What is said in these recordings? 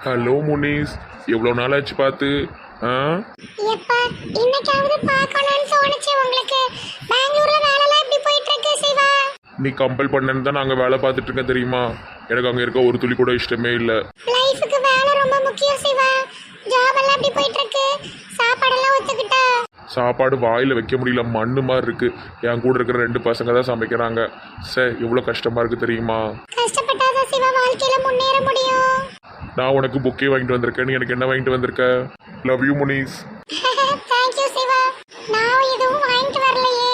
Hello Munees எவ்வளோ நாள் ஆச்சு பார்த்து ஆ? எப்பா இன்னைக்காவது பார்க்கணும்னு தோணுச்சு உங்களுக்கு. பெங்களூர்ல வேலைலாம் எப்படி போயிட்டு இருக்கு சிவா? நீ கம்பல் பண்ணேன்னு தான் நாங்கள் வேலை பார்த்துட்டு இருக்கேன் தெரியுமா? எனக்கு அங்கே இருக்க ஒரு துளி கூட இஷ்டமே இல்லை. லைஃபுக்கு வேலை ரொம்ப முக்கியம் சிவா. ஜாப் எல்லாம் எப்படி போயிட்டு இருக்கு சாப்பாடெல்லாம் ஒத்துக்கிட்டா? சாப்பாடு வாயில் வைக்க முடியல மண்ணு மாதிரி இருக்கு. என் கூட இருக்கிற ரெண்டு பசங்க தான் சமைக்கிறாங்க. சே எவ்வளோ கஷ்டமா இருக்கு தெரியுமா? கஷ்டப்பட்டாதான் சிவா வாழ்க்கையில முன்னேற முடியும். நான் உனக்கு புக்கே வாங்கிட்டு வந்திருக்கேன். நீ எனக்கு என்ன வாங்கிட்டு வந்திருக்க? Love you Munees thank you Siva நான் எதுவும் வாங்கிட்டு வரலையே.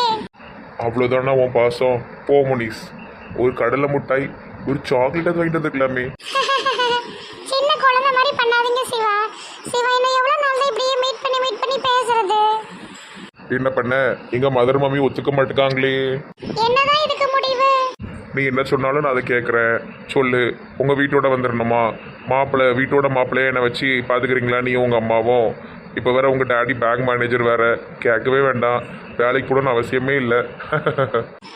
அவ்வளோதானா உன் பாசம்? போ முனீஸ் ஒரு கடலை மிட்டாய் ஒரு சாக்லேட் வாங்கிட்டு வந்திருக்கலாமே. சின்ன குழந்தை மாதிரி பண்ணாதீங்க சிவா சிவா இன்னும் எவ்வளவு நாள் தான் இப்படியே மீட் பண்ணி மீட் பண்ணி பேசுறது? என்ன பண்ண? எங்க மதர் மம்மி ஒத்துக்க இதுக்கு முடிவு நீ என்ன சொன்னாலும் நான் அதை கேட்குறேன். சொல்லு. உங்கள் வீட்டோட வந்துடணுமா மாப்பிள்ளை வீட்டோட மாப்பிள்ளைய என்னை வச்சு பார்த்துக்கிறீங்களா நீ உங்கள் அம்மாவும். இப்போ வேற உங்கள் டேடி பேங்க் மேனேஜர் வேற. கேட்கவே வேண்டாம். வேலைக்கு கூட அவசியமே இல்லை.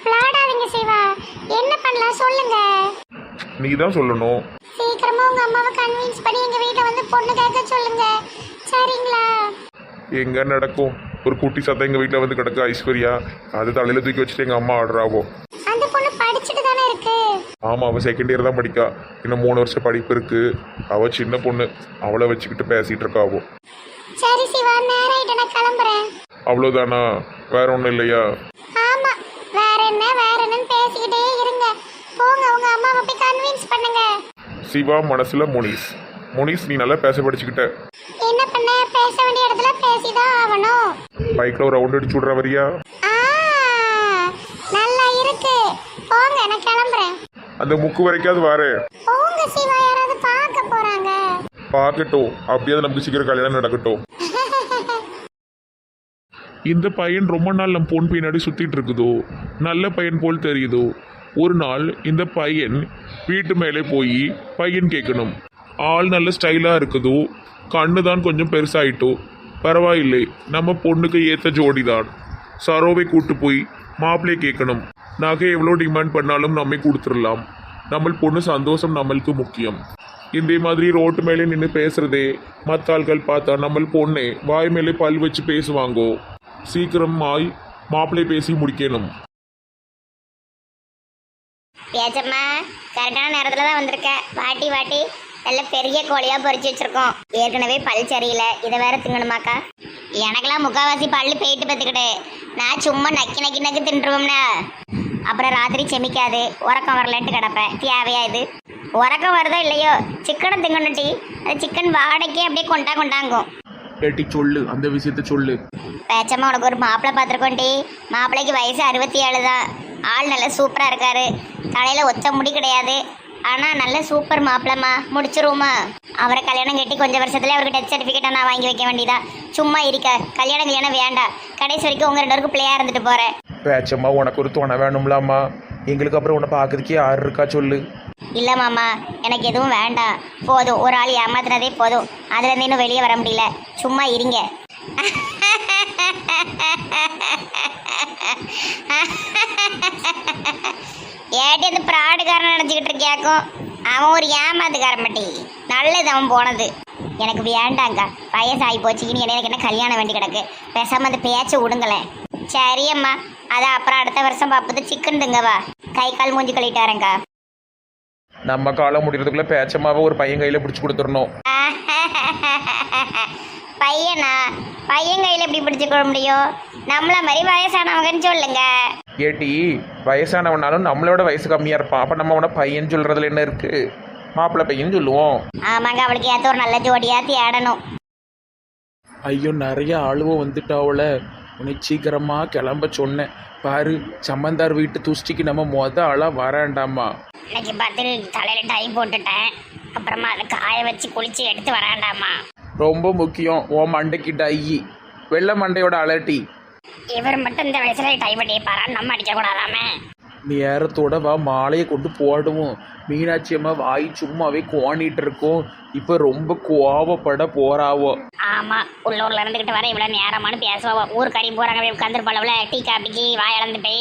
விளையாடாதீங்க சிவா. என்ன பண்ணலாம் சொல்லுங்க. நீ தான் சொல்லணும். சீக்கிரமா உங்க அம்மாவை கன்வின்ஸ் பண்ணி எங்க வீட்டை வந்து பொண்ணு கேட்க சொல்லுங்க. சரிங்களா? எங்கே நடக்கும்? ஒரு குட்டி சத்தம் எங்கள் வீட்டில் வந்து கிடக்கு ஐஸ்வர்யா. அது தலையில் தூக்கி வச்சுட்டு எங்கள் அம்மா ஆடுறாவோ. அந்த பொண்ணு படிச்சுட்டு தானே இருக்கு? ஆமாம் அவள் செகண்ட் இயர் தான் படிக்கா. இன்னும் மூணு வருஷம் படிப்பு இருக்கு. அவள் சின்ன பொண்ணு. அவளை வச்சுக்கிட்டு பேசிகிட்டு இருக்காவோ சரி சிவா நேரம் ஆயிட்டு நான் கிளம்புறேன். அவ்வளோதானா வேற ஒன்றும் இல்லையா? ஆமா வேற என்ன வேற என்னன்னு பேசிக்கிட்டே இருங்க. போங்க உங்க அம்மாவை போய் கன்வின்ஸ் பண்ணுங்க. சிவா மனசுல முனிஸ். முனிஸ் நீ நல்லா பேச படிச்சுக்கிட்ட. என்ன பண்ண? பேச வேண்டிய இடத்துல பேசிதான் ஆகணும். பைக்ல ஒரு ரவுண்ட் அடிச்சு விட்ற வரியா? ஆ நல்லா இருக்கு போங்க நான் கிளம்புறேன் அந்த முக்கு வரைக்காவது வாரு. போங்க சிவா யாராவது பார்க்க போறாங்க. பார்க்கட்டும். அப்படியே அது நமக்கு சீக்கிரம் கல்யாணம் நடக்கட்டும். இந்த பையன் ரொம்ப நாள் நம்ம பொன் பின்னாடி சுத்திட்டு இருக்குதோ? நல்ல பையன் போல் தெரியுதோ? ஒரு நாள் இந்த பையன் வீட்டு மேலே போய் பையன் கேட்கணும். ஆள் நல்ல ஸ்டைலாக இருக்குதோ? கண்ணு தான் கொஞ்சம் பெருசாயிட்டோ? பரவாயில்லை. நம்ம பொண்ணுக்கு ஏற்ற ஜோடி தான் சரோவை கூட்டு போய் மாப்பிள்ளையை கேட்கணும். நகை எவ்வளோ டிமாண்ட் பண்ணாலும் நம்மை கொடுத்துடலாம். நம்ம பொண்ணு சந்தோஷம் நம்மளுக்கு முக்கியம். இந்த மாதிரி ரோட்டு மேலே நின்று பேசுகிறதே மற்ற ஆள்கள் பார்த்தா நம்ம பொண்ணே வாய் மேலே பல் வச்சு பேசுவாங்கோ. சீக்கிரம் ஆய் மாப்பிள்ளை பேசி முடிக்கணும். பேச்சம்மா கரெக்டான நேரத்தில் தான் வந்திருக்க. வாட்டி வாட்டி நல்ல பெரிய கோழியா பொரிச்சு வச்சிருக்கோம். ஏற்கனவே பல் சரியில்லை இதை வேற திங்கணுமாக்கா? எனக்கெல்லாம் முக்காவாசி பல்லு போயிட்டு பார்த்துக்கிட்டு. நான் சும்மா நக்கி நக்கி நக்கி தின்றுவோம்னா. அப்புறம் ராத்திரி செமிக்காது. உறக்கம் வரலன்ட்டு கிடப்பேன். தேவையா இது? உறக்கம் வருதோ இல்லையோ? சிக்கனை திங்கணும் டி. அது சிக்கன் வாடகைக்கே அப்படியே கொண்டா கொண்டாங்கும். ஏட்டி சொல்லு அந்த விஷயத்த சொல்லு. பேச்சம்மா உனக்கு ஒரு மாப்பிள்ளை பார்த்துருக்கோம் டி. மாப்பிள்ளைக்கு வயசு அறுபத்தி ஏழு தான். ஆள் நல்ல சூப்பராக இருக்காரு. தலையில் ஒத்த முடி கிடையாது. ஆனால் நல்ல சூப்பர் மாப்பிள்ளம்மா. முடிச்சிருவோமா? அவரை கல்யாணம் கட்டி கொஞ்சம் வருஷத்துல அவருக்கு டெத் சர்டிஃபிகேட்டை நான் வாங்கி வைக்க வேண்டியதா? சும்மா இருக்க. கல்யாணம் கல்யாணம் வேண்டாம். கடைசி வரைக்கும் உங்கள் ரெண்டு பேருக்கும் பிள்ளையா இருந்துட்டு போகிறேன் பேச்சம்மா உனக்கு ஒரு துணை வேணும்லாம்மா. எங்களுக்கு அப்புறம் உன்னை பார்க்கறதுக்கே யார் இருக்கா சொல்லு. இல்லை மாமா எனக்கு எதுவும் வேண்டாம். போதும் ஒரு ஆள் ஏமாத்துனதே போதும். அதுலேருந்து இன்னும் வெளியே வர முடியல. சும்மா இருங்க. ஏட்டி அந்த பிராடுக்காரன் நினச்சிக்கிட்டு இருக்கியாக்கும் அவன் ஒரு ஏமாத்துக்கார மட்டி. நல்லது அவன் போனது. எனக்கு வேண்டாங்க வயசாகி ஆகி போச்சு. இனி எனக்கு என்ன கல்யாணம் வேண்டி கிடக்கு? பேசாமல் அந்த பேச்சை விடுங்களேன் சரி அம்மா. அதான் அப்புறம் அடுத்த வருஷம் பார்ப்பது சிக்கன் திங்கவா கை கால் மூஞ்சி கழிட்டு வரேங்க்கா நம்ம காலம் முடியறதுக்குள்ள பேச்சம்மாவை ஒரு பையன் கையில பிடிச்சி கொடுத்துடணும். பையனா? பையன் கையில் எப்படி பிடிச்சிக்க முடியும் நம்மள மாதிரி வயசானவங்கன்னு சொல்லுங்க. ஏட்டி வயசானவனாலும் நம்மளோட வயசு கம்மியா இருப்பான் அப்ப நம்ம அவனை பையன் சொல்றதுல என்ன இருக்கு? மாப்பிள்ளை பையன் சொல்லுவோம். ஆமாங்க அவளுக்கு ஏற்ற ஒரு நல்ல ஜோடியா தேடணும். ஐயோ நிறைய ஆளுவோ வந்துட்டாவுல உன்னை சீக்கிரமா கிளம்ப சொன்னேன். பாரு சம்மந்தார் வீட்டு துஷ்டிக்கு நம்ம மொத ஆளா வராண்டாமா? இன்னைக்கு பார்த்து தலையில டை போட்டுட்டேன். அப்புறமா அதை காய வச்சு குளிச்சு எடுத்து வராண்டாமா? ரொம்ப முக்கியம் ஓ மண்டைக்கு டையி வெள்ளை மண்டையோட அலட்டி. இவர் மட்டும் இந்த வயசுல டை பண்ணிப்பாரா நம்ம அடிக்க கூடாதாமே நேரத்தோட வா மாலையை கொண்டு போடுவோம் மீனாட்சி அம்மா வாய் சும்மாவே கோணிட்டு இருக்கோம் இப்போ ரொம்ப கோவப்பட போறாவோ. ஆமா உள்ளூர்ல இருந்துகிட்டு வர இவ்வளவு நேரமானு பேசுவா ஊர் கறி போறாங்க போய் உட்காந்துருப்பாளவுல டீ காப்பிக்கு வாய் இழந்துட்டே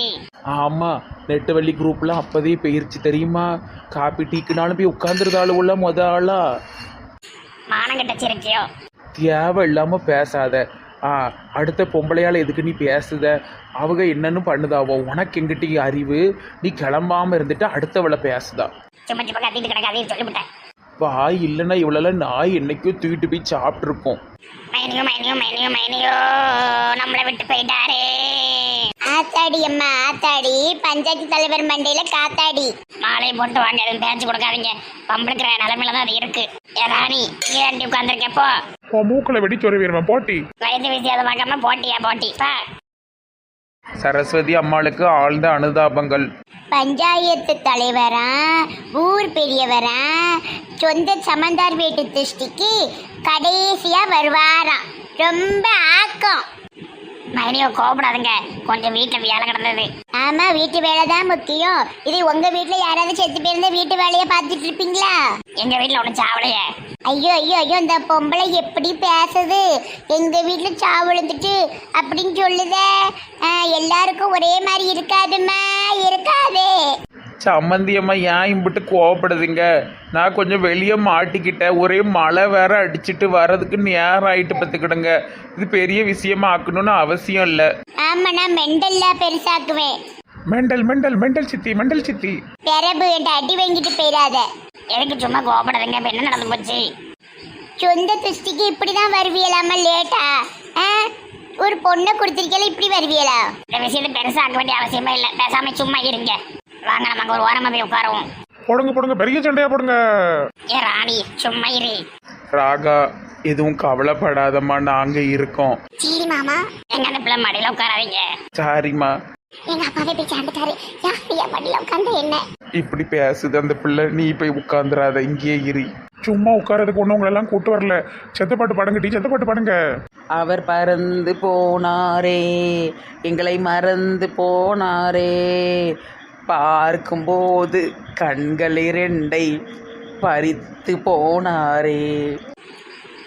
ஆமா நெட்டவள்ளி குரூப்ல அப்பதே போயிருச்சு தெரியுமா? காப்பி டீக்குனாலும் போய் உட்காந்துருந்தாலும் உள்ள மொத ஆளா. மானம் கெட்ட சிரிச்சியோ. தேவை இல்லாமல் பேசாத. அடுத்த பொம்பளையால் எதுக்கு நீ பேசுத? அவங்க என்னன்னு பண்ணுதாவோ? உனக்கு எங்கிட்ட அறிவு? நீ கிளம்பாம இருந்துட்டு அடுத்தவளை பேசுதா? வாய் இல்லைன்னா இவ்வளோலாம் நாய் என்னைக்கும் தூக்கிட்டு போய் சாப்பிட்ருக்கோம் மைனியோ மைனியோ மைனியோ மைனியோ நம்மளை விட்டு போயிட்டாரே. ஆத்தாடி அம்மா ஆத்தாடி. பஞ்சாயத்து தலைவர் மண்டையில காத்தாடி. மாலை போட்டு வாங்க எதுவும் பேச்சு கொடுக்காதீங்க. பம்பளுக்கிற நிலைமையில தான் அது இருக்கு. ஏ ராணி நீ ரெண்டி உட்காந்துருக்கப்போ உன் மூக்கில் வெடிச்சொரு வீரமா? போட்டி. வயது வித்தியாசம் பார்க்காம போட்டியா போட்டி. பா. சரஸ்வதி அம்மாளுக்கு ஆழ்ந்த அனுதாபங்கள். பஞ்சாயத்து தலைவரா ஊர் பெரியவரா சொந்த சமந்தார் வீட்டு திருஷ்டிக்கு கடைசியா வருவாராம் ரொம்ப ஆக்கம். மைனியோ கோபப்படாதுங்க. கொஞ்சம் வீட்டில் வேலை கிடந்தது. ஆமா வீட்டு வேலை தான் முக்கியம். இது உங்க வீட்ல யாராவது செத்து போயிருந்தா வீட்டு வேலையை பார்த்துட்டு இருப்பீங்களா? எங்க வீட்ல ஒன்றும் சாவலையே. ஐயோ ஐயோ ஐயோ இந்த பொம்பளை எப்படி பேசுது? எங்க வீட்ல சாவு விழுந்துட்டு அப்படின்னு சொல்லுதே. எல்லாருக்கும் ஒரே மாதிரி இருக்காதுமா இருக்காதே. சம்மந்தி அம்மா ஏன் இம்பிட்டு கோவப்படுதுங்க? நான் கொஞ்சம் வெளியே மாட்டிக்கிட்டேன். ஒரே மழை வேற அடிச்சிட்டு வர்றதுக்கு நேரம் ஆயிட்டு பார்த்துக்கிடுங்க. இது பெரிய விஷயமா ஆக்கணும்னு அவசியம் இல்லை. ஆமா நான் மெண்டல்லா பெருசாக்குவேன். மெண்டல் மெண்டல் மெண்டல் சித்தி மெண்டல் சித்தி. பிறப்பு என்கிட்ட அடி வாங்கிட்டு போயிடாத. எதுக்கு சும்மா கோபப்படுறதுங்க இப்ப என்ன நடந்து போச்சு? சொந்த திருஷ்டிக்கு இப்படிதான் வருவியலாமா லேட்டா? ஒரு பொண்ணை கொடுத்திருக்கல இப்படி வருவியலா? இந்த விஷயத்தை பெருசாக்க வேண்டிய அவசியமே இல்லை. பேசாம சும்மா இருங்க. வாங்க நம்ம அங்க ஒரு ஓரமா போய் உட்காருவோம். போடுங்க போடுங்க. பெரிய சண்டையா போடுங்க. ஏ ராணி சும்மா இரு. ராகா எதுவும் கவலைப்படாதம்மா. நாங்கள் இருக்கோம். சீரி மாமா எங்க அந்த பிள்ளை மடியில உட்காராதீங்க. சாரிம்மா. எங்க அப்பாவே போய் சாண்டுட்டாரு யார் என் மடியில உட்காந்து என்ன? இப்படி பேசுது அந்த பிள்ளை. நீ போய் உட்காந்துராத இங்கேயே இரு. சும்மா உட்காரதுக்கு ஒன்றும் உங்களை எல்லாம் கூட்டு வரல. செத்தப்பாட்டு பாடுங்க டீ செத்தப்பாட்டு பாடுங்க. அவர் பறந்து போனாரே. எங்களை மறந்து போனாரே. பார்க்கும்போது கண்கள் இரண்டை பறித்து போனாரே.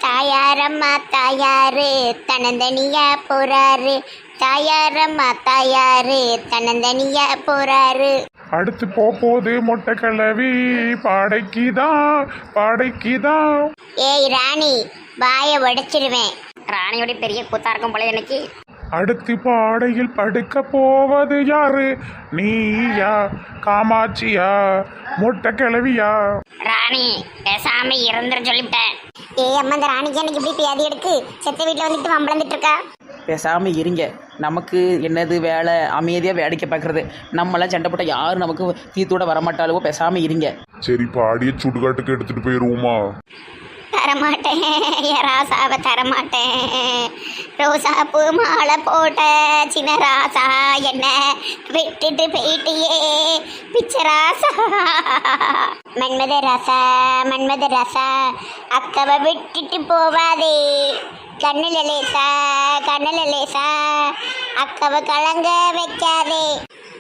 தாயாரம்மா தாயாரு தனந்தனியா போறாரு. தாயாரம்மா தாயாரு தனந்தனியா போறாரு. அடுத்து போ போது மொட்டை கிளவி பாடைக்குதான் பாடைக்குதான் ஏய் ராணி வாய உடைச்சிருவேன். ராணியோட பெரிய கூத்தா இருக்கும் போல எனக்கு. அடுத்து பாடையில் படுக்க போவது யாரு? நீயா காமாட்சியா மொட்டை கிளவியா ராணி பேசாம இருந்துரு சொல்லிவிட்டேன். ஏய் அம்மா இந்த ராணிக்கு எனக்கு இப்படி பேதி எடுக்கு செத்த வீட்டுல வந்துட்டு வம்பளந்துட்டு இருக்கா? பேசாமல் இருங்க. நமக்கு என்னது வேலை? அமைதியாக வேடிக்கை பார்க்குறது. நம்மளாம் சண்டை போட்டால் யாரும் நமக்கு தீத்தோட வரமாட்டாளவோ? பேசாமல் இருங்க. சரி பாடிய சுடுகாட்டுக்கு எடுத்துட்டு போயிருவோமா? தரமாட்டேன். என் ராசாவை தரமாட்டேன். ரோசா பூ மாலை போட்ட சின்ன ராசா என்ன விட்டுட்டு போயிட்டியே. பிச்சை ராசா மன்மத ராசா மன்மத ராசா அக்கவை விட்டுட்டு போவாதே. கண்ணுல லேசா கண்ணுல லேசா அக்கவை கலங்க வைக்காதே.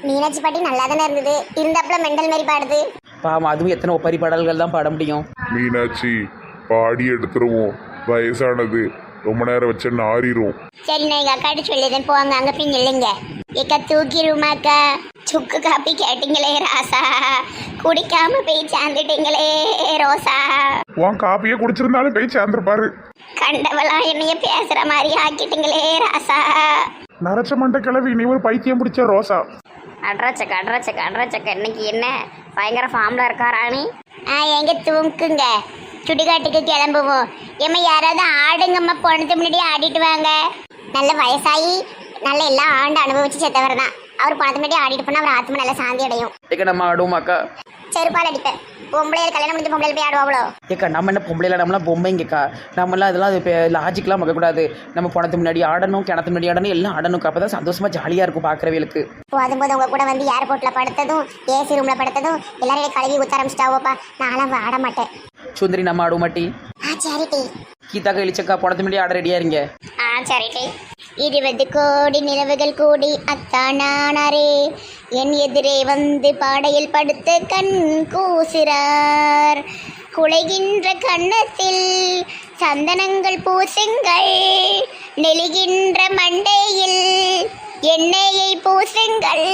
மீனாட்சி பாட்டி நல்லா தானே இருந்தது? இருந்தாப்புல மெண்டல் மாதிரி பாடுது. பாவம் அதுவும் எத்தனை ஒப்பரி பாடல்கள் தான் பாட முடியும். மீனாட்சி பாடி எடுத்துருவோம். வயசானது. ரொம்ப நேரம் வச்ச நாரிரும் சரி நான் எங்க அக்காட்ட சொல்லிடுறேன். போங்க அங்க போய் நில்லுங்க. ஏக்கா தூக்கிடுமாக்கா சுக்கு காப்பி கேட்டீங்களே ராசா. குடிக்காம போய் சேர்ந்துட்டீங்களே ரோசா. உன் காப்பியை குடிச்சிருந்தாலும் போய் சேர்ந்துருப்பாரு கண்டவளா என்னைய பேசுற மாதிரி ஆக்கிட்டீங்களே ராசா. நரைச்ச மண்டை கிளவி நீ ஒரு பைத்தியம் பிடிச்ச ரோசா. அட்ராச்சக்க அட்ராச்சக்க அட்ராச்சக்க இன்னைக்கு என்ன? பயங்கர ஃபார்ம்ல இருக்கா ராணி? ஆ எங்க தூங்குங்க. சுடுகாட்டுக்கு கிளம்புவோம். ஏம்மா யாராவது ஆடுங்கம்மா போனது முன்னாடியே ஆடிட்டு வாங்க. நல்ல வயசாகி நல்ல எல்லா ஆண்டு அனுபவிச்சு செத்தவர் தான் அவர் போனது முன்னாடி ஆடிட்டு போனா அவர் ஆத்மா நல்லா சாந்தி அடையும். நம்ம ஆடுவோம் அக்கா. செருப்பால் அடிப்பேன். பொம்பளையால் கல்யாணம் முடிஞ்ச பொம்பளையால் போய் ஆடுவாங்களோ ஏக்கா நம்ம என்ன பொம்பளைல நம்மளாம் பொம்மைங்கக்கா. நம்மளாம் அதெல்லாம் அது இப்போ லாஜிக்லாம் பார்க்கக்கூடாது நம்ம போனது முன்னாடி ஆடணும் கிணத்து முன்னாடி ஆடணும் எல்லாம் ஆடணும் அப்போ தான் சந்தோஷமாக ஜாலியாக இருக்கும் பார்க்குறவங்களுக்கு போதும் போது உங்க கூட வந்து ஏர்போர்ட்ல படுத்ததும் ஏசி ரூம்ல படுத்ததும் எல்லாரையும் கழுவி ஊத்த ஆரம்பிச்சிட்டாவோப்பா நான்லாம் ஆட மாட்டேன். சுந்தரி நம்ம ஆடுவோம் மாட்டி ஆ சரிட்டி கீதாக்கா இழிச்சக்கா போனது முன்னாடி ஆட ரெடியாக இருங்க. ஆ சரிட்டி இருபது கோடி நிலவுகள் கூடி அத்தானாரே என் எதிரே வந்து பாடையில் படுத்து கண் கூசுறார். குலைகின்ற கன்னத்தில் சந்தனங்கள் பூசுங்கள். நெளிகின்ற மண்டையில் எண்ணெயை பூசுங்கள்.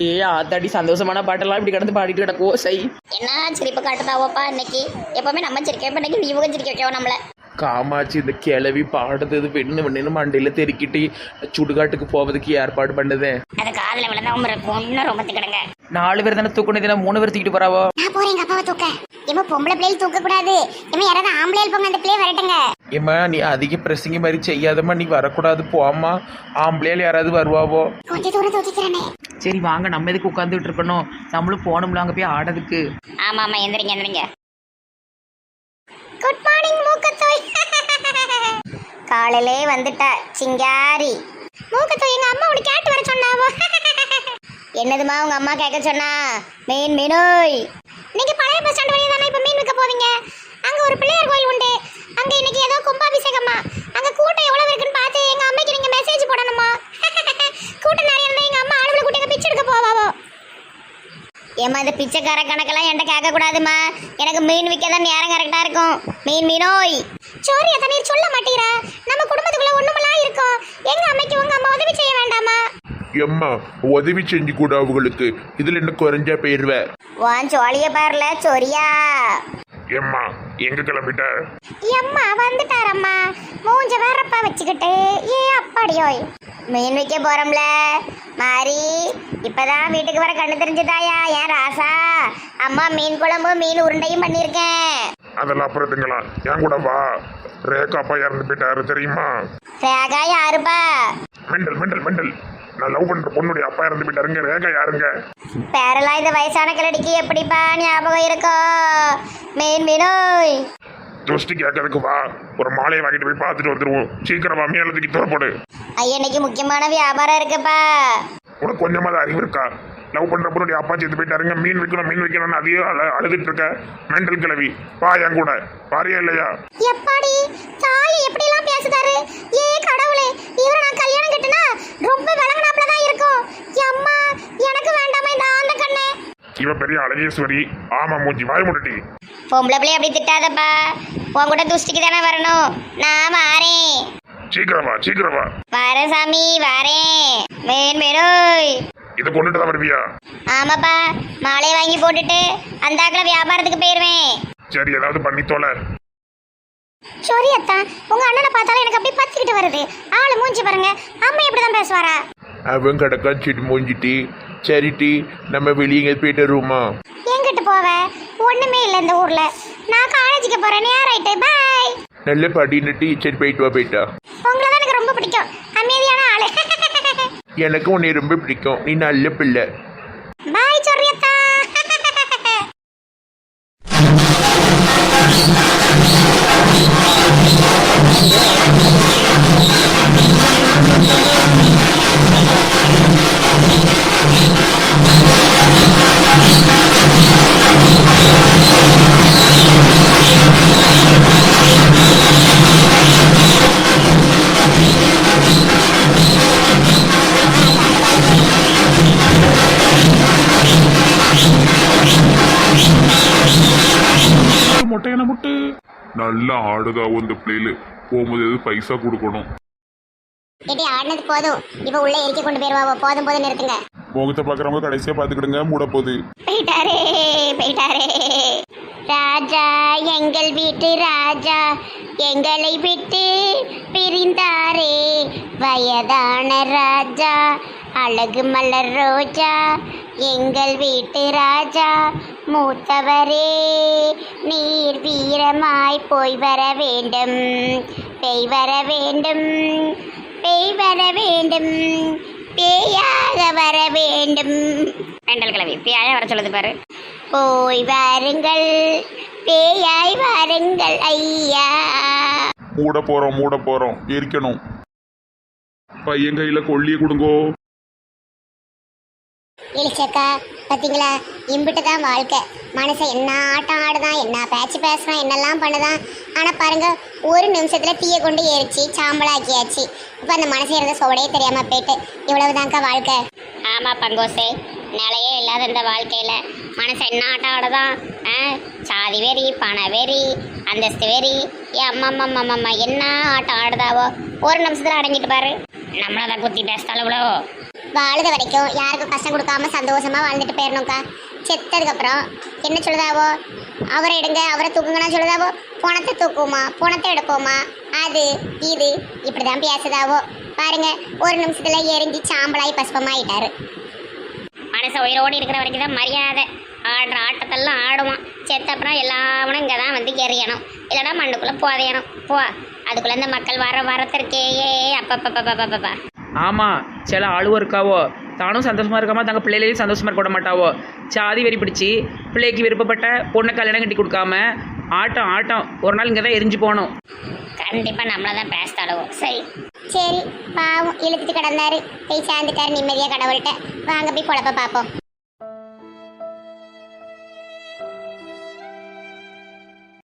ஏ ஆத்தாடி சந்தோஷமான பாட்டெல்லாம் இப்படி கிடந்து பாடிட்டு கிடக்கோ சை. என்ன சிரிப்பு காட்டுதாவோப்பா இன்னைக்கு? எப்பவுமே நம்ம சிரிக்க இன்னைக்கு இவங்க சிரிக்க வைக்கவோ நம்மள? காமாட்சி இந்த கிளவி பாடுறது வெண்ணு வெண்ணு மண்டையில் தெருக்கிட்டு சுடுகாட்டுக்கு போவதுக்கு ஏற்பாடு பண்ணுதேன் அது காதுல இருக்கும் இன்னும் ரொம்ப திக்கிடுங்க நாலு பேர் தானே தூக்கணும் இதுல மூணு பேர் தூக்கிட்டு போறாவோ நான் போறேன் எங்க அப்பாவை தூக்க இவன் பொம்பளை பிள்ளைகள் தூக்க கூடாது இவன் யாராவது ஆம்பளை போங்க அந்த பிள்ளைய வரட்டுங்க ஏம்மா நீ அதிக பிரசங்க மாதிரி செய்யாதம்மா நீ வரக்கூடாது போம்மா ஆம்பளையால் யாராவது வருவாவோ கொஞ்ச தூரம் தூக்கிக்கிறேனே சரி வாங்க நம்ம எதுக்கு உட்காந்துட்டு இருக்கணும் நம்மளும் போகணும்ல அங்கே போய் ஆடுறதுக்கு ஆமா ஆமா எந்திரிங்க எந்திரிங்க குட் மார்னிங் மூக்கத்தோய் காலையிலே வந்துட்ட சிங்காரி. மூக்கத்தோய் எங்க அம்மா உனக்கு கேட்டு வர சொன்னாவோ? என்னதுமா உங்க அம்மா கேட்க சொன்னா? மீன் மீனோய். நீங்க பழைய பஸ் ஸ்டாண்ட் வழியா தானே இப்ப மீன் விற்க போவீங்க? அங்க ஒரு பிள்ளையார் கோயில் உண்டு. அங்க இன்னைக்கு ஏதோ கும்பாபிஷேகமா. அங்க கூட்டம் எவ்வளவு இருக்குன்னு பார்த்து எங்க அம்மைக்கு நீங்க மெசேஜ் போடணுமா? கூட்டம் நிறைய இருந்தா எங்க அம்மா ஆளுகளை கூட்டி பிச்சை எடுக்க போவாவோ? ஏமா இந்த பிச்சைக்கார கணக்கெல்லாம் என்கிட்ட கேட்க கூடாதுமா எனக்கு மீன் விற்க தான் நேரம் கரெக்டா இருக்கும். மீன் மீனோய். சோரி தண்ணீர் சொல்ல மாட்டீரா நம்ம குடும்பத்துக்குள்ள ஒண்ணுமெல்லாம் இருக்கும் எங்க அம்மைக்கு உங்க அம்மா உதவி செய்ய வேண்டாமா? எம்மா உதவி செஞ்சு கூட அவங்களுக்கு இதுல என்ன குறைஞ்சா போயிருவ? வான் சோழிய பாருல சொரியா. எம்மா எங்க கிளம்பிட்ட? அம்மா வந்துட்டாரம்மா. மூஞ்ச வேறப்பா வச்சுக்கிட்டு ஏ அப்பாடியோய் மீன் விற்க போறோம்ல. மாறி இப்பதான் வீட்டுக்கு வர கண்ணு தெரிஞ்சுதாயா ஏன் ராசா? அம்மா மீன் குழம்பு மீன் உருண்டையும் பண்ணியிருக்கேன். அதெல்லாம் அப்புறம் திங்களா என் கூட வா. ரேகா அப்பா இறந்து போயிட்டாரு தெரியுமா? ரேகா யாருப்பா? Mental mental mental. நான் லவ் பண்ற பொண்ணுடைய அப்பா இறந்து போயிட்டாருங்க ரேகா யாருங்க? பேரெல்லாம் இந்த வயசான கிளடிக்கு எப்படிப்பா ஞாபகம் இருக்கோ? மீன் மீனோய் ஜோஸ்டி கேட்கறதுக்கு வா. ஒரு மாலையை வாங்கிட்டு போய் பார்த்துட்டு வந்துருவோம். சீக்கிரம் வா மேல தூக்கி தூர போடு ஐயன்னைக்கு முக்கியமான வியாபாரம் இருக்குப்பா? உனக்கு கொஞ்சமாவது அறிவு இருக்கா? லவ் பண்ற பொண்ணுடைய அப்பா சேர்த்து போயிட்டாருங்க. மீன் விற்கணும் மீன் விற்கணும்னு அதையே அழ அழுதுட்டு இருக்க. மெண்டல் கிளவி. வா என் கூட. பாரியா இல்லையா? எப்பாடி? தாய் எப்படி எல்லாம் பேசுதாரு? ஏ கடவுளே இவரை நான் கல்யாணம் கட்டுனா ரொம்ப விளங்கினாப்ல தான் இருக்கும். அம்மா எனக்கு வேண்டாமா இந்த ஆந்த கண்ணே? இவ பெரிய அழகேஸ்வரி. ஆமா மூஞ்சி. வாய் முடட்டி பொம்பளை பிள்ளை அப்படி திட்டாதப்பா. உன் கூட துஷ்டிக்கு தானே வரணும். நான் வாரேன். சீக்கிரம் வா சீக்கிரம் வா. சாமி வரேன். மீன் மீனோய் இதை கொண்டுட்டு தான் வருவியா? ஆமாப்பா மாலையை வாங்கி போட்டுட்டு அந்த ஆக்கில் வியாபாரத்துக்கு போயிடுவேன் சரி ஏதாவது பண்ணி தொலை. சோரி அத்தா உங்க அண்ணனை பார்த்தாலும் எனக்கு அப்படியே பத்திக்கிட்டு வருது. ஆளு மூஞ்சி பாருங்க அம்மா இப்படிதான் பேசுவாரா? அவன் கிடக்கா சிட்டு மூஞ்சிட்டி. சரிட்டி நம்ம வெளியே போயிட்டு வருவோமா? எங்கிட்டு போவ? ஒண்ணுமே இல்லை இந்த ஊர்ல. நான் காலேஜுக்கு போறேன் நேரம் ஆயிட்டு பாய் நல்ல படின்னுட்டு சரி போயிட்டு வா போயிட்டா உங்களை தான் எனக்கு ரொம்ப பிடிக்கும். அமைதியான ஆளு. எனக்கு உன்னை ரொம்ப பிடிக்கும். நீ நல்ல பிள்ளை. பாய் சொரியத்தா மொட்டையான நல்லா ஆடுதா இந்த பிள்ளைல போகும்போது எது பைசா கொடுக்கணும். கேட்டி ஆடினது போதும். இப்ப உள்ள எரிக்க கொண்டு போயிருவா. போதும் போதும் நிறுத்துங்க. முகத்தை பார்க்குறவங்க கடைசியாக பார்த்துக்கிடுங்க மூட போகுது போயிட்டாரே போயிட்டாரே. ராஜா எங்கள் வீட்டு ராஜா எங்களை விட்டு பிரிந்தாரே. வயதான ராஜா அழகு மலர் ரோஜா எங்கள் வீட்டு ராஜா மூத்தவரே நீர் வீரமாய் போய் வர வேண்டும். பெய் வர வேண்டும். பேய் வர வேண்டும். பேயாக வர வேண்டும். ரெண்டல் கிளவி பேயாக வர சொல்லுது பாரு. போய் வாருங்கள். பேயாய் வாருங்கள் ஐயா. மூட போகிறோம் மூட போகிறோம் எரிக்கணும். பையன் கையில் கொல்லியை கொடுங்கோ. இழிச்சக்கா பார்த்தீங்களா இம்பிட்டு தான் வாழ்க்கை. மனசை என்ன ஆட்டம் ஆடுதான் என்ன பேச்சு பேசுறான் என்னெல்லாம் பண்ணுதான். ஆனால் பாருங்க ஒரு நிமிஷத்தில் தீயை கொண்டு எரிச்சு சாம்பலாக்கியாச்சு. இப்போ அந்த மனுஷன் இருந்த சோடையே தெரியாமல் போயிட்டு இவ்வளவுதான்க்கா வாழ்க்கை. ஆமாம் பங்கோசே. நிலையே இல்லாத இந்த வாழ்க்கையில் மனசை என்ன ஆட்டம் ஆடுதான்? ஆ சாதி வெறி பண வெறி அந்தஸ்து வெறி. ஏ அம்மா அம்மா அம்மா அம்மா என்ன ஆட்டம் ஆடுதாவோ? ஒரு நிமிஷத்தில் அடங்கிட்டு பாரு. நம்மளை தான் குத்தி பேசுதாளோ வாழுத வரைக்கும் யாருக்கும் கஷ்டம் கொடுக்காம சந்தோஷமா வாழ்ந்துட்டு போயிடணும்க்கா செத்ததுக்கப்புறம் என்ன சொல்லுதாவோ? அவரை எடுங்க அவரை தூக்குங்கன்னா சொல்லுதாவோ? பணத்தை தூக்குமா பணத்தை எடுப்போமா? அது இது இப்படிதான் பேசுதாவோ? பாருங்க ஒரு நிமிஷத்தில் எரிஞ்சு சாம்பலாய் பசுபமாயிட்டாரு மனசை உயிரோடு இருக்கிற வரைக்கும் தான் மரியாதை. ஆடுற ஆட்டத்தெல்லாம் ஆடுவான். செத்த அப்புறம் எல்லாவனும் இங்கே தான் வந்து எறியணும் இல்லைன்னா மண்ணுக்குள்ளே போதையணும். போ அதுக்குள்ளே இந்த மக்கள் வர வரத்திற்கே அப்பப்பப்பப்பப்பப்பா ஆமாம் சில ஆளுவோ இருக்காவோ தானும் சந்தோஷமாக இருக்காம தங்க பிள்ளைகளையும் சந்தோஷமாக இருக்க மாட்டாவோ. சாதி வெறி பிடிச்சி பிள்ளைக்கு விருப்பப்பட்ட பொண்ணை கல்யாணம் கட்டி கொடுக்காம ஆட்டம் ஆட்டம் ஒரு நாள் இங்கே தான் எரிஞ்சு போகணும். கண்டிப்பாக நம்மளை தான் பேசிட்டாளுவோம் சரி. சரி பாவம் இழுத்துட்டு கிடந்தாரு. போய் சேர்ந்துட்டாரு நிம்மதியாக கடவுள்கிட்ட. வாங்க போய் குழப்ப பார்ப்போம்.